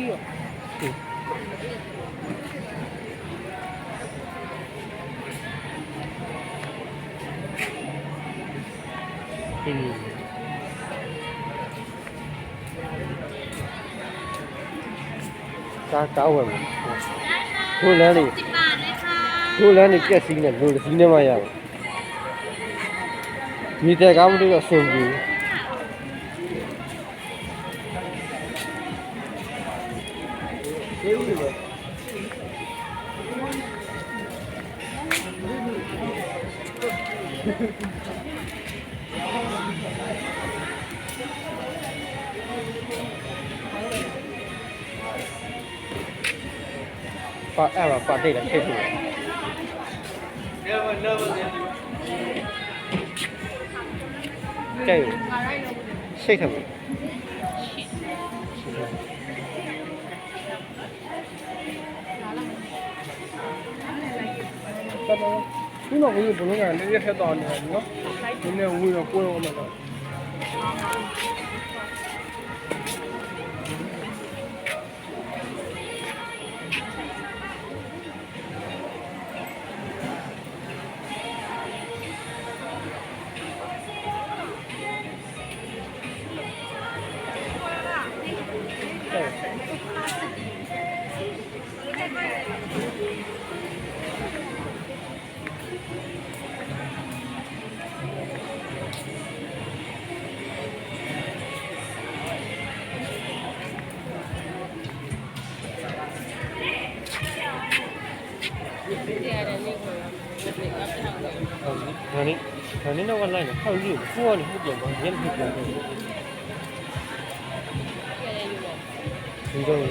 đi ừ. Ừ. cá cáo rồi thu lên đi. Thu lên đi kia xin này thu xin này mà vậy như thế cáo mới được sôi gì ပြီပါအဲ့မှာပါတိတ်လည်းထိတ်ပြီ ကြိုက်ဘူးရှိတ်ထဘူး တော်တော်ဒီမှာကိုဘလုံးကလည်းရက်ထက်တော့နေတယ်နော်ဒီနေ့ဝီတော့ကိုယ်တော့မတော့ 何何のがないの買う理由不安に不便だ全部不便だひどい。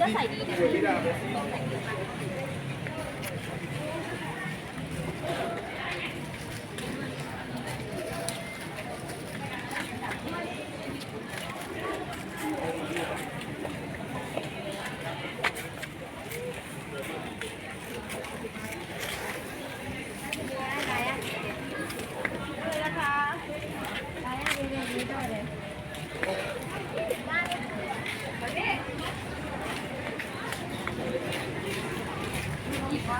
ก็ใส่ดีที่สุด ဘ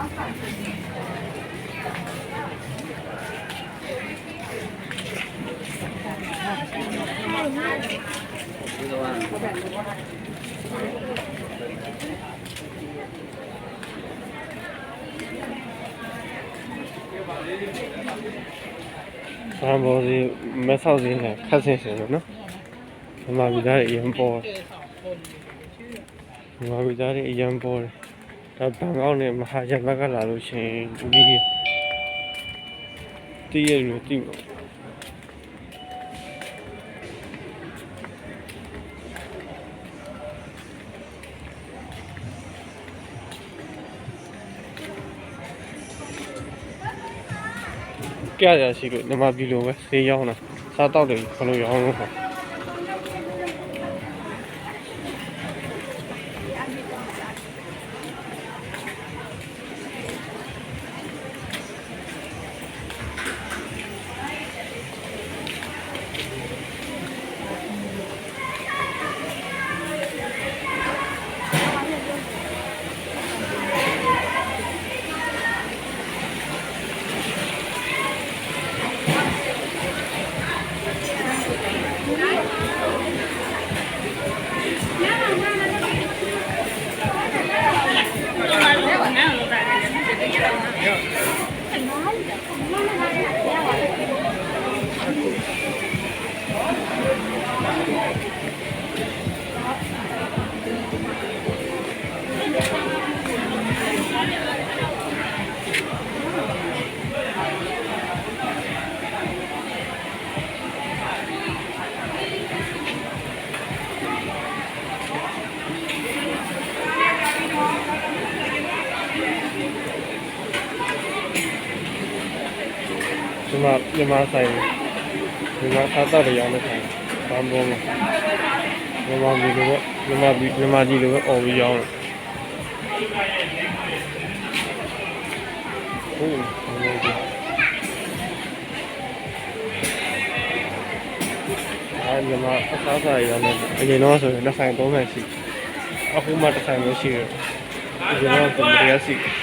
ာဘောစီမဆောက်စင်းနဲ့ခတ်ဆင်းဆင်းလို့နော်ဒီမှာဗီသားတွေအရင်ပေါ်ဒီမှာဗီသားတွေအရင်ပေါ်တယ် ဒါဘန်ကောက်နဲ့မဟာဂျန်ဘက်ကလာလို့ရှိရင်ဒီတည့်ရလို့တည့်လို့ကြရရှိလို့ဒီမှာပြီလို့ပဲဆေးရောင်းတာစားတော့တယ်ဘယ်လိုရောင်းလို့ ဟောမြန်မာဆိုင်မြန်မာစားတော့တွေရောင်းနေဆိုင်ဘာမှမဟုတ်မြန်မာပြည်လိုပဲမြန်မာပြည်မြန်မာကြီးလိုပဲអော်ပြီးရောင်းတယ်ဟုတ်ဟုတ်ကဲ့အဲ့မြန်မာအစားအစာတွေရောင်းနေအရင်တော့ဆိုရင်တစ်ဆိုင်သုံးဆိုင်ရှိအခုမှတစ်ဆိုင်ပဲရှိတယ်ဒီကတော့တမတရားရှိတယ်